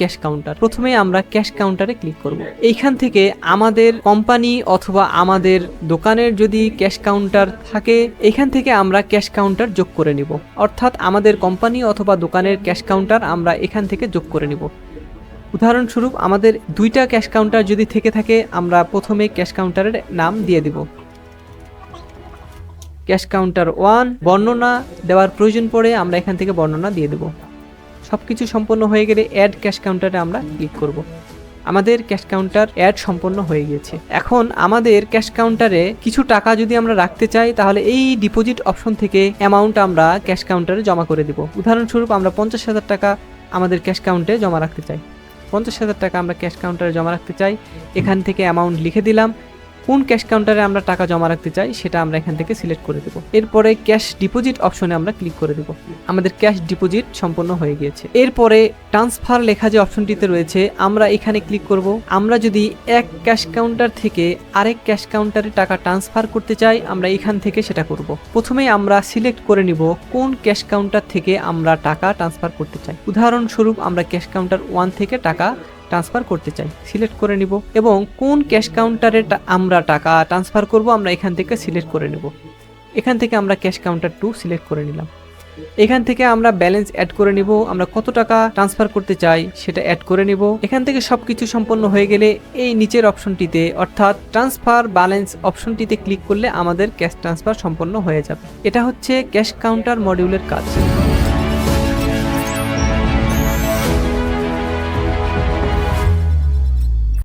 Cash counter প্রথমে আমরা cash কাউন্টারে ক্লিক করব। এইখান থেকে আমাদের কোম্পানি অথবা আমাদের দোকানের যদি ক্যাশ কাউন্টার থাকে এখান থেকে আমরা ক্যাশ কাউন্টার যোগ করে নিব। অর্থাৎ আমাদের কোম্পানি অথবা দোকানের ক্যাশ কাউন্টার আমরা এখান থেকে যোগ করে নিব। উদাহরণস্বরূপ, আমাদের দুইটা ক্যাশ কাউন্টার যদি থেকে থাকে, আমরা প্রথমে ক্যাশ কাউন্টারের নাম দিয়ে দিব। ক্যাশ কাউন্টার ওয়ান বর্ণনা দেওয়ার প্রয়োজন পড়ে আমরা এখান থেকে বর্ণনা দিয়ে দেব। সব কিছু সম্পন্ন হয়ে গেলে অ্যাড ক্যাশ কাউন্টারে আমরা ক্লিক করব। আমাদের ক্যাশ কাউন্টার অ্যাড সম্পন্ন হয়ে গিয়েছে। এখন আমাদের ক্যাশ কাউন্টারে কিছু টাকা যদি আমরা রাখতে চাই, তাহলে এই ডিপোজিট অপশন থেকে অ্যামাউন্ট আমরা ক্যাশ কাউন্টারে জমা করে দিব। উদাহরণস্বরূপ, আমরা পঞ্চাশ হাজার টাকা আমাদের ক্যাশ কাউন্টে জমা রাখতে চাই। পঞ্চাশ হাজার টাকা আমরা ক্যাশ কাউন্টারে জমা রাখতে চাই। এখান থেকে অ্যামাউন্ট লিখে দিলাম। কোন ক্যাশ কাউন্টারে আমরা টাকা জমা রাখতে চাই সেটা আমরা এখান থেকে সিলেক্ট করে দেবো। এরপরে ক্যাশ ডিপোজিট অপশনে আমরা ক্লিক করে দেবো। আমাদের ক্যাশ ডিপোজিট সম্পন্ন হয়ে গিয়েছে। এরপরে ট্রান্সফার লেখা যে অপশনটিতে রয়েছে, আমরা এখানে ক্লিক করব। আমরা যদি এক ক্যাশ কাউন্টার থেকে আরেক ক্যাশ কাউন্টারে টাকা ট্রান্সফার করতে চাই, আমরা এখান থেকে সেটা করব। প্রথমে আমরা সিলেক্ট করে নিব কোন ক্যাশ কাউন্টার থেকে আমরা টাকা ট্রান্সফার করতে চাই। উদাহরণস্বরূপ আমরা ক্যাশ কাউন্টার ওয়ান থেকে টাকা ট্রান্সফার করতে চাই সিলেক্ট করে নিব এবং কোন ক্যাশ কাউন্টারে আমরা টাকা ট্রান্সফার করব আমরা এখান থেকে সিলেক্ট করে নেব। এখান থেকে আমরা ক্যাশ কাউন্টার টু সিলেক্ট করে নিলাম। এখান থেকে আমরা ব্যালেন্স অ্যাড করে নিব, আমরা কত টাকা ট্রান্সফার করতে চাই সেটা অ্যাড করে নিব। এখান থেকে সব কিছু সম্পন্ন হয়ে গেলে এই নিচের অপশনটিতে অর্থাৎ ট্রান্সফার ব্যালেন্স অপশনটিতে ক্লিক করলে আমাদের ক্যাশ ট্রান্সফার সম্পন্ন হয়ে যাবে। এটা হচ্ছে ক্যাশ কাউন্টার মডিউলের কাজ।